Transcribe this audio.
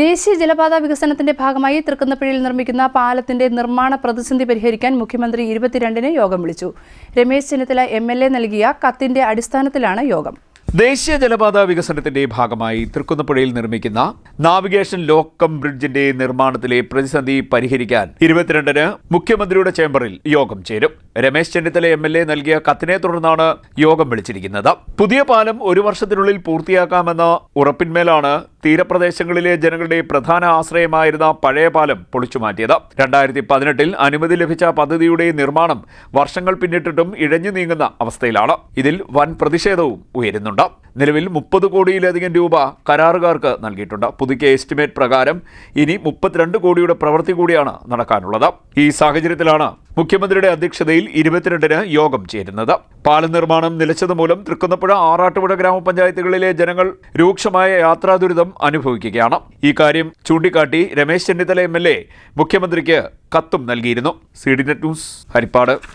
ദേശീയ ജലപാത വികസനത്തിന്റെ ഭാഗമായി തൃക്കുന്നപ്പുഴയിൽ നിർമ്മിക്കുന്ന പാലത്തിന്റെ നിർമ്മാണ പ്രതിസന്ധി പരിഹരിക്കാൻ മുഖ്യമന്ത്രി ഇരുപത്തിരണ്ടിന് യോഗം വിളിച്ചു. Ramesh Chennithala M L A നൽകിയ കത്തിന്റെ അടിസ്ഥാനത്തിലാണ് യോഗം. ദേശീയ ജലപാത വികസനത്തിന്റെ ഭാഗമായി തൃക്കുന്നപ്പുഴയിൽ നിർമ്മിക്കുന്ന നാവിഗേഷൻ ലോക്കം ബ്രിഡ്ജിന്റെ നിർമ്മാണത്തിലെ പ്രതിസന്ധി പരിഹരിക്കാൻ ഇരുപത്തിരണ്ടിന് മുഖ്യമന്ത്രിയുടെ ചേംബറിൽ യോഗം ചേരും. Ramesh Chennithala M L A നൽകിയ കത്തിനെ തുടർന്നാണ് യോഗം വിളിച്ചിരിക്കുന്നത്. പുതിയ പാലം ഒരു വർഷത്തിനുള്ളിൽ പൂർത്തിയാക്കാമെന്ന ഉറപ്പിന്മേലാണ് തീരപ്രദേശങ്ങളിലെ ജനങ്ങളുടെ പ്രധാന ആശ്രയമായിരുന്ന പഴയ പാലം പൊളിച്ചുമാറ്റിയത്. രണ്ടായിരത്തി പതിനെട്ടിൽ അനുമതി ലഭിച്ച പദ്ധതിയുടെ നിർമ്മാണം വർഷങ്ങൾ പിന്നിട്ടിട്ടും ഇഴഞ്ഞു നീങ്ങുന്ന അവസ്ഥയിലാണ്. ഇതിൽ വൻ പ്രതിഷേധവും ഉയരുന്നുണ്ട്. നിലവിൽ മുപ്പത് കോടിയിലധികം രൂപ കരാറുകാർക്ക് നൽകിയിട്ടുണ്ട്. പുതുക്കിയ എസ്റ്റിമേറ്റ് പ്രകാരം ഇനി മുപ്പത്തിരണ്ട് കോടിയുടെ പ്രവൃത്തി കൂടിയാണ് നടക്കാനുള്ളത്. ഈ സാഹചര്യത്തിലാണ് മുഖ്യമന്ത്രിയുടെ അധ്യക്ഷതയിൽ ഇരുപത്തിരണ്ടിന് യോഗം ചേരുന്നത്. പാലം നിർമ്മാണം നിലച്ചതുമൂലം തൃക്കുന്നപ്പുഴ ആറാട്ടുപുഴ ഗ്രാമപഞ്ചായത്തുകളിലെ ജനങ്ങൾ രൂക്ഷമായ യാത്രാ ദുരിതം അനുഭവിക്കുകയാണ്. ഈ കാര്യം ചൂണ്ടിക്കാട്ടി Ramesh Chennithala M L A മുഖ്യമന്ത്രിക്ക് കത്തും നൽകിയിരുന്നു. C D net news Haripad.